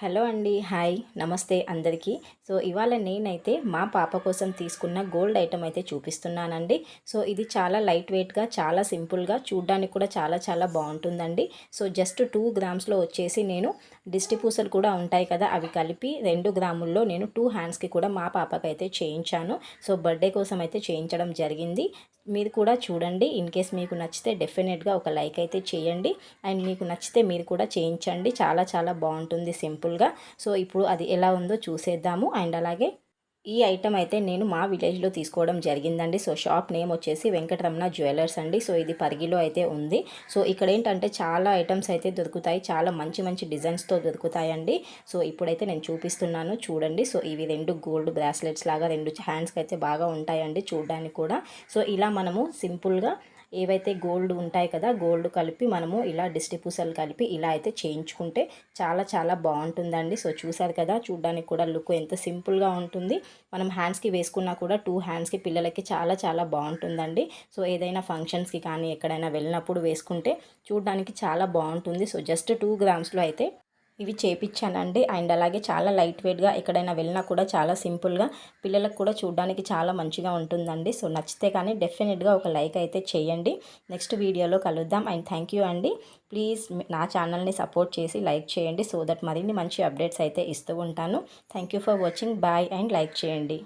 Hello అండి hi నమస్తే అందరికీ. సో ఇవాళ నేనైతే మా పాప కోసం తీసుకున్న గోల్డ్ ఐటమ్ అయితే చూపిస్తున్నానండి. సో ఇది చాలా లైట్ వెయిట్గా చాలా సింపుల్గా చూడ్డానికి కూడా చాలా చాలా బాగుంటుందండి. సో జస్ట్ టూ గ్రామ్స్లో వచ్చేసి నేను దిష్టి పూసలు కూడా ఉంటాయి కదా అవి కలిపి రెండు గ్రాముల్లో నేను టూ హ్యాండ్స్కి కూడా మా పాపకి అయితే చేయించాను. సో బర్త్డే కోసం అయితే చేయించడం జరిగింది. మీరు కూడా చూడండి ఇన్ కేస్ మీకు నచ్చితే డెఫినెట్గా ఒక లైక్ అయితే చేయండి. అండ్ మీకు నచ్చితే మీరు కూడా చేయించండి చాలా చాలా బాగుంటుంది సింపుల్ సింపుల్గా సో ఇప్పుడు అది ఎలా ఉందో చూసేద్దాము. అండ్ అలాగే ఈ ఐటమ్ అయితే నేను మా విలేజ్లో తీసుకోవడం జరిగిందండి. సో షాప్ నేమ్ వచ్చేసి వెంకటరమణ జ్యువెలర్స్ అండి. సో ఇది పరిగిలో అయితే ఉంది. సో ఇక్కడ ఏంటంటే చాలా ఐటమ్స్ అయితే దొరుకుతాయి. చాలా మంచి మంచి డిజైన్స్తో దొరుకుతాయండి. సో ఇప్పుడైతే నేను చూపిస్తున్నాను. చూడండి. సో ఇవి రెండు గోల్డ్ బ్రాస్లెట్స్ లాగా రెండు హ్యాండ్స్కి అయితే బాగా ఉంటాయండి చూడడానికి కూడా. సో ఇలా మనము సింపుల్గా ఏవైతే గోల్డ్ ఉంటాయి కదా గోల్డ్ కలిపి మనము ఇలా డిస్టిపూసలు కలిపి ఇలా అయితే చేయించుకుంటే చాలా చాలా బాగుంటుందండి. సో చూసారు కదా చూడడానికి కూడా లుక్ ఎంత సింపుల్గా ఉంటుంది. మనం హ్యాండ్స్కి వేసుకున్నా కూడా టూ హ్యాండ్స్కి పిల్లలకి చాలా చాలా బాగుంటుందండి. సో ఏదైనా ఫంక్షన్స్కి కానీ ఎక్కడైనా వెళ్ళినప్పుడు వేసుకుంటే చూడడానికి చాలా బాగుంటుంది. సో జస్ట్ టూ గ్రామ్స్లో అయితే ఇవి చేపించానండి అండ్ అలాగే చాలా లైట్ వెయిట్గా ఎక్కడైనా వెళ్ళినా కూడా చాలా సింపుల్గా పిల్లలకు కూడా చూడడానికి చాలా మంచిగా ఉంటుందండి. సో నచ్చితే కానీ డెఫినెట్గా ఒక లైక్ అయితే చేయండి. నెక్స్ట్ వీడియోలో కలుద్దాం. అండ్ థ్యాంక్ యూ అండి. ప్లీజ్ నా ఛానల్ని సపోర్ట్ చేసి లైక్ చేయండి. సో దట్ మరిన్ని మంచి అప్డేట్స్ అయితే ఇస్తూ ఉంటాను. Thank you for watching. Bye and like చేయండి.